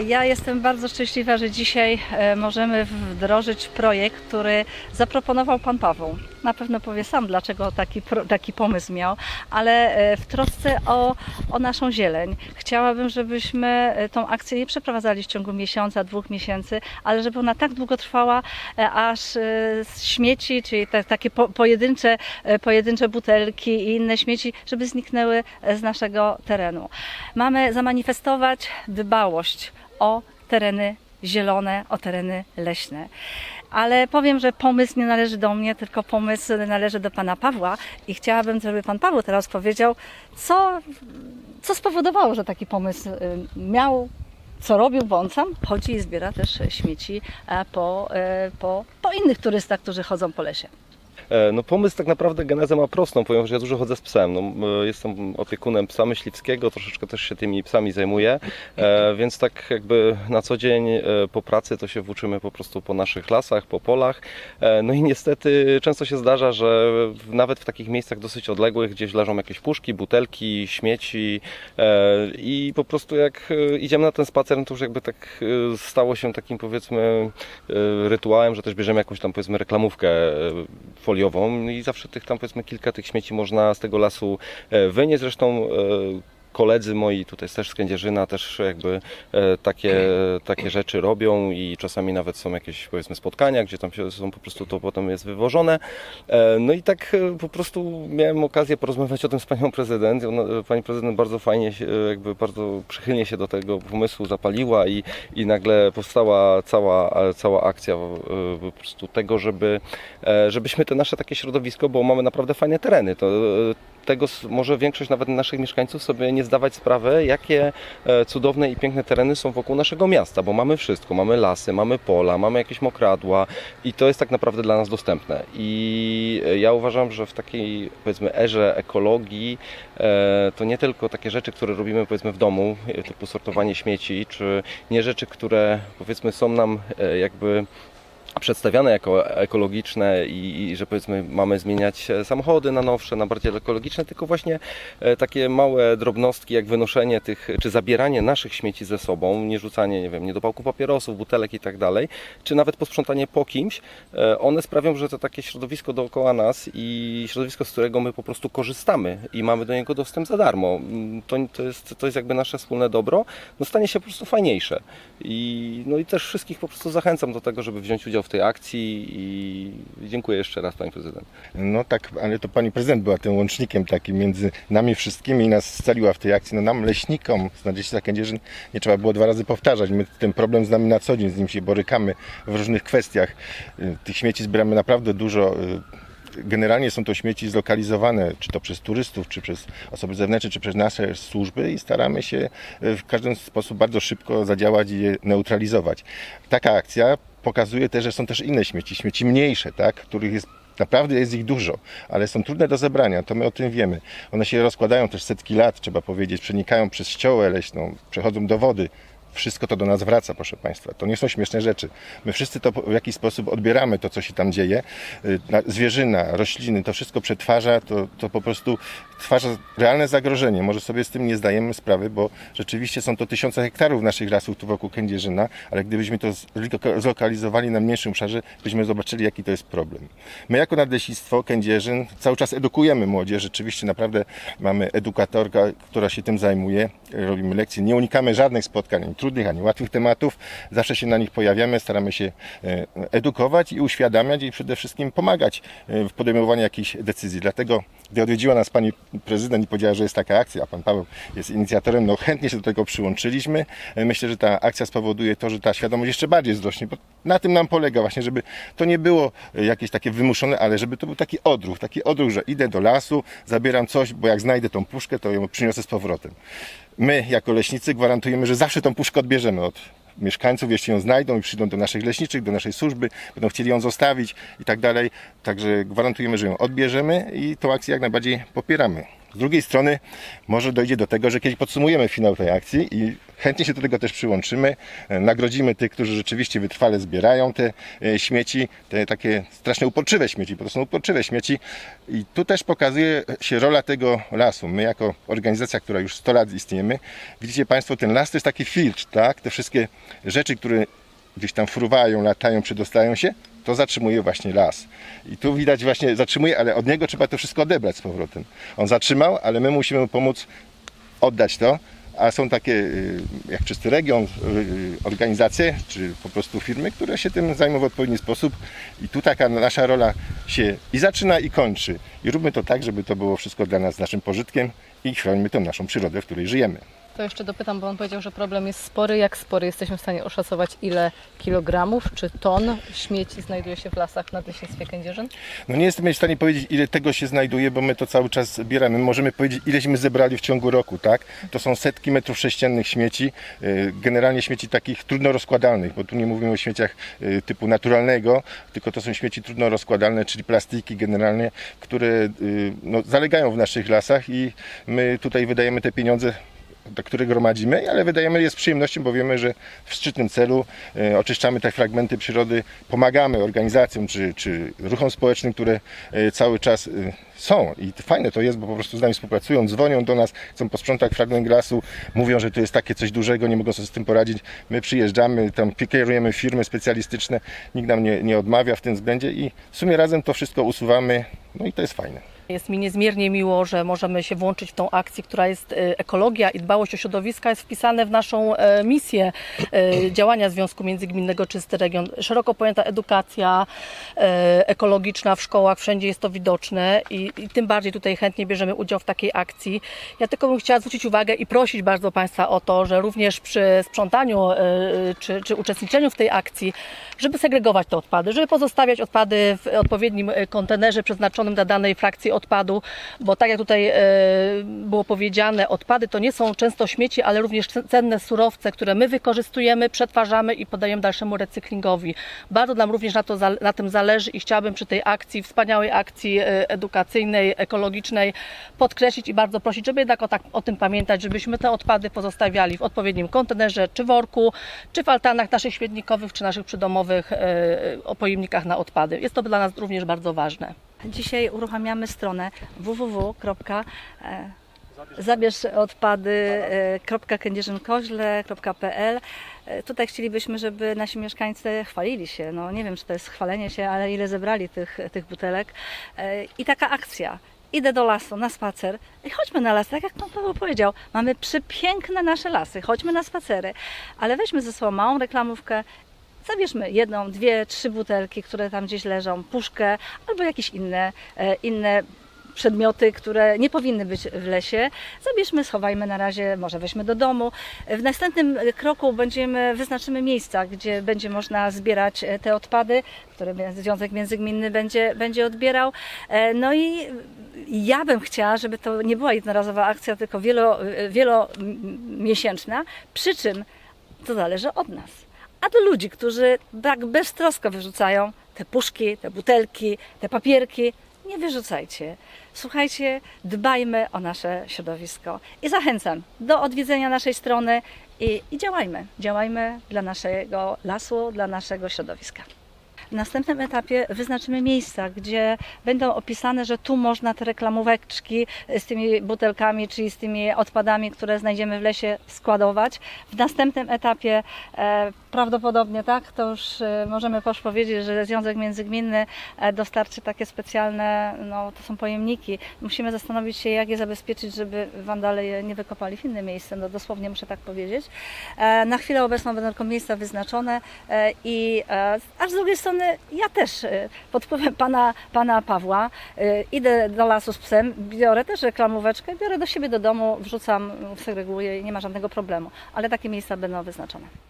Ja jestem bardzo szczęśliwa, że dzisiaj e, możemy wdrożyć projekt, który zaproponował Pan Paweł. Na pewno powie sam, dlaczego taki, taki pomysł miał, ale e, w trosce o, o naszą zieleń chciałabym, żebyśmy e, tą akcję nie przeprowadzali w ciągu miesiąca, dwóch miesięcy, ale żeby ona tak długo trwała, e, aż e, śmieci, czyli te, takie po, pojedyncze, e, pojedyncze butelki i inne śmieci, żeby zniknęły e, z naszego terenu. Mamy zamanifestować dbałość o tereny zielone, o tereny leśne. Ale powiem, że pomysł nie należy do mnie, tylko pomysł należy do pana Pawła i chciałabym, żeby pan Paweł teraz powiedział, co, co spowodowało, że taki pomysł y, miał, co robił, bo on sam chodzi i zbiera też śmieci e, po, e, po, po innych turystach, którzy chodzą po lesie. E, No pomysł tak naprawdę genezę ma prostą, powiem, że ja dużo chodzę z psem. No, jestem opiekunem psa myśliwskiego, troszeczkę też się tymi psami zajmuję, e, więc tak jakby na co dzień e, po pracy to się włóczymy po prostu po naszych lasach, po polach. No i niestety często się zdarza, że nawet w takich miejscach dosyć odległych, gdzieś leżą jakieś puszki, butelki, śmieci i po prostu jak idziemy na ten spacer, no to już jakby tak stało się takim powiedzmy rytuałem, że też bierzemy jakąś tam powiedzmy reklamówkę e, i zawsze tych tam powiedzmy kilka tych śmieci można z tego lasu e, wynieść. Zresztą e, koledzy moi tutaj też z Kędzierzyna też jakby e, takie, takie rzeczy robią i czasami nawet są jakieś powiedzmy spotkania, gdzie tam się, są po prostu to potem jest wywożone. E, No i tak e, po prostu miałem okazję porozmawiać o tym z panią prezydent. Ona, pani prezydent bardzo fajnie, się, jakby bardzo przychylnie się do tego pomysłu zapaliła i, i nagle powstała cała, cała akcja po prostu tego, żeby, żebyśmy te nasze takie środowisko, bo mamy naprawdę fajne tereny. To, tego może większość nawet naszych mieszkańców sobie nie zdawać sprawy, jakie e, cudowne i piękne tereny są wokół naszego miasta, bo mamy wszystko, mamy lasy, mamy pola, mamy jakieś mokradła i to jest tak naprawdę dla nas dostępne. I e, ja uważam, że w takiej powiedzmy erze ekologii e, to nie tylko takie rzeczy, które robimy powiedzmy w domu, typu sortowanie śmieci, czy nie rzeczy, które powiedzmy są nam jakby przedstawiane jako ekologiczne i, i że powiedzmy mamy zmieniać e, samochody na nowsze, na bardziej ekologiczne, tylko właśnie e, takie małe drobnostki jak wynoszenie tych, czy zabieranie naszych śmieci ze sobą, nie rzucanie, nie wiem, niedopałku papierosów, butelek i tak dalej, czy nawet posprzątanie po kimś, e, one sprawią, że to takie środowisko dookoła nas i środowisko, z którego my po prostu korzystamy i mamy do niego dostęp za darmo. Mm, To, to, jest, to jest jakby nasze wspólne dobro, no stanie się po prostu fajniejsze. I, no i też wszystkich po prostu zachęcam do tego, żeby wziąć udział w tej akcji i dziękuję jeszcze raz Pani Prezydent. No tak, ale to pani prezydent była tym łącznikiem takim między nami wszystkimi i nas scaliła w tej akcji. No nam, leśnikom z Nadziei Kędzierzyn, nie trzeba było dwa razy powtarzać. My ten problem znamy na co dzień, z nim się borykamy w różnych kwestiach. Y, Tych śmieci zbieramy naprawdę dużo. Y, Generalnie są to śmieci zlokalizowane, czy to przez turystów, czy przez osoby zewnętrzne, czy przez nasze służby i staramy się y, w każdy sposób bardzo szybko zadziałać i je neutralizować. Taka akcja pokazuje też, że są też inne śmieci, śmieci mniejsze, tak, których jest Naprawdę jest ich dużo, ale są trudne do zebrania, to my o tym wiemy. One się rozkładają też setki lat, trzeba powiedzieć, przenikają przez ściołę leśną, przechodzą do wody. Wszystko to do nas wraca, proszę Państwa. To nie są śmieszne rzeczy. My wszyscy to w jakiś sposób odbieramy, to co się tam dzieje. Y, na- Zwierzyna, rośliny, to wszystko przetwarza, to, to po prostu stwarza realne zagrożenie. Może sobie z tym nie zdajemy sprawy, bo rzeczywiście są to tysiące hektarów naszych lasów tu wokół Kędzierzyna, ale gdybyśmy to zlokalizowali na mniejszym obszarze, byśmy zobaczyli, jaki to jest problem. My jako Nadleśnictwo Kędzierzyn cały czas edukujemy młodzież. Rzeczywiście naprawdę mamy edukatorkę, która się tym zajmuje. Robimy lekcje. Nie unikamy żadnych spotkań, trudnych, ani łatwych tematów. Zawsze się na nich pojawiamy, staramy się e, edukować i uświadamiać i przede wszystkim pomagać e, w podejmowaniu jakichś decyzji. Dlatego, gdy odwiedziła nas pani prezydent i powiedziała, że jest taka akcja, a pan Paweł jest inicjatorem, no chętnie się do tego przyłączyliśmy. E, Myślę, że ta akcja spowoduje to, że ta świadomość jeszcze bardziej wzrośnie, bo na tym nam polega właśnie, żeby to nie było jakieś takie wymuszone, ale żeby to był taki odruch, taki odruch, że idę do lasu, zabieram coś, bo jak znajdę tą puszkę, to ją przyniosę z powrotem. My, jako leśnicy, gwarantujemy, że zawsze tą puszkę odbierzemy od mieszkańców, jeśli ją znajdą i przyjdą do naszych leśniczych, do naszej służby, będą chcieli ją zostawić i tak dalej. Także gwarantujemy, że ją odbierzemy i tą akcję jak najbardziej popieramy. Z drugiej strony może dojdzie do tego, że kiedyś podsumujemy finał tej akcji i chętnie się do tego też przyłączymy. Nagrodzimy tych, którzy rzeczywiście wytrwale zbierają te e, śmieci, te takie strasznie uporczywe śmieci, bo to są uporczywe śmieci. I tu też pokazuje się rola tego lasu. My jako organizacja, która już 100 lat istniejemy, widzicie Państwo, ten las to jest taki filtr, tak? Te wszystkie rzeczy, które gdzieś tam fruwają, latają, przedostają się, to zatrzymuje właśnie las. I tu widać właśnie zatrzymuje, ale od niego trzeba to wszystko odebrać z powrotem. On zatrzymał, ale my musimy mu pomóc oddać to. A są takie y, jak Czysty Region, y, organizacje, czy po prostu firmy, które się tym zajmą w odpowiedni sposób. I tu taka nasza rola się i zaczyna, i kończy. I róbmy to tak, żeby to było wszystko dla nas naszym pożytkiem i chronimy tą naszą przyrodę, w której żyjemy. To jeszcze dopytam, bo on powiedział, że problem jest spory. Jak spory jesteśmy w stanie oszacować, ile kilogramów czy ton śmieci znajduje się w lasach na Leśnictwie Kędzierzyn? No nie jestem w stanie powiedzieć, ile tego się znajduje, bo my to cały czas zbieramy. Możemy powiedzieć, ileśmy zebrali w ciągu roku, tak? To są setki metrów sześciennych śmieci, y, generalnie śmieci takich trudno rozkładalnych, bo tu nie mówimy o śmieciach y, typu naturalnego, tylko to są śmieci trudno rozkładalne, czyli plastiki generalnie, które y, no, zalegają w naszych lasach i my tutaj wydajemy te pieniądze do które gromadzimy, ale wydajemy je z przyjemnością, bo wiemy, że w szczytnym celu e, oczyszczamy te fragmenty przyrody, pomagamy organizacjom czy, czy ruchom społecznym, które e, cały czas e, są i fajne to jest, bo po prostu z nami współpracują, dzwonią do nas, chcą posprzątać fragment lasu, mówią, że to jest takie coś dużego, nie mogą sobie z tym poradzić. My przyjeżdżamy, tam kierujemy firmy specjalistyczne, nikt nam nie, nie odmawia w tym względzie i w sumie razem to wszystko usuwamy, no i to jest fajne. Jest mi niezmiernie miło, że możemy się włączyć w tą akcję, która jest e, ekologia i dbałość o środowiska jest wpisane w naszą e, misję e, działania Związku Międzygminnego Czysty Region. Szeroko pojęta edukacja e, ekologiczna w szkołach, wszędzie jest to widoczne i, i tym bardziej tutaj chętnie bierzemy udział w takiej akcji. Ja tylko bym chciała zwrócić uwagę i prosić bardzo Państwa o to, że również przy sprzątaniu czy, czy uczestniczeniu w tej akcji, żeby segregować te odpady, żeby pozostawiać odpady w odpowiednim kontenerze przeznaczonym dla danej frakcji odpadu, bo tak jak tutaj e, było powiedziane, odpady to nie są często śmieci, ale również cenne surowce, które my wykorzystujemy, przetwarzamy i podajemy dalszemu recyklingowi. Bardzo nam również na, to, na tym zależy i chciałabym przy tej akcji, wspaniałej akcji e, edukacyjnej, ekologicznej podkreślić i bardzo prosić, żeby jednak o, tak, o tym pamiętać, żebyśmy te odpady pozostawiali w odpowiednim kontenerze, czy worku, czy w altanach naszych śmietnikowych, czy naszych przydomowych e, opojemnikach na odpady. Jest to dla nas również bardzo ważne. Dzisiaj uruchamiamy stronę www.zabierzodpady.kędzierzynkoźle.pl E, Tutaj chcielibyśmy, żeby nasi mieszkańcy chwalili się. No nie wiem, czy to jest chwalenie się, ale ile zebrali tych, tych butelek. E, I taka akcja. Idę do lasu na spacer i chodźmy na las, tak jak pan Paweł powiedział. Mamy przepiękne nasze lasy, chodźmy na spacery, ale weźmy ze sobą małą reklamówkę Zabierzmy jedną, dwie, trzy butelki, które tam gdzieś leżą, puszkę albo jakieś inne, e, inne przedmioty, które nie powinny być w lesie. Zabierzmy, schowajmy na razie, może weźmy do domu. W następnym kroku będziemy, wyznaczymy miejsca, gdzie będzie można zbierać e, te odpady, które Związek Międzygminny będzie, będzie odbierał. E, No i ja bym chciała, żeby to nie była jednorazowa akcja, tylko wielo, wielomiesięczna, przy czym to zależy od nas. A do ludzi, którzy tak beztrosko wyrzucają te puszki, te butelki, te papierki, nie wyrzucajcie. Słuchajcie, dbajmy o nasze środowisko. I zachęcam do odwiedzenia naszej strony i, i działajmy. Działajmy dla naszego lasu, dla naszego środowiska. W następnym etapie wyznaczymy miejsca, gdzie będą opisane, że tu można te reklamóweczki z tymi butelkami, czyli z tymi odpadami, które znajdziemy w lesie, składować. W następnym etapie e, prawdopodobnie tak, to już e, możemy już powiedzieć, że Związek Międzygminny e, dostarczy takie specjalne, no to są pojemniki. Musimy zastanowić się, jak je zabezpieczyć, żeby wandale je nie wykopali w inne miejsce, no dosłownie muszę tak powiedzieć. E, Na chwilę obecną będą tylko miejsca wyznaczone i e, a z drugiej strony ja też pod wpływem pana, pana Pawła idę do lasu z psem, biorę też reklamóweczkę, biorę do siebie do domu, wrzucam, segreguję i nie ma żadnego problemu, ale takie miejsca będą wyznaczone.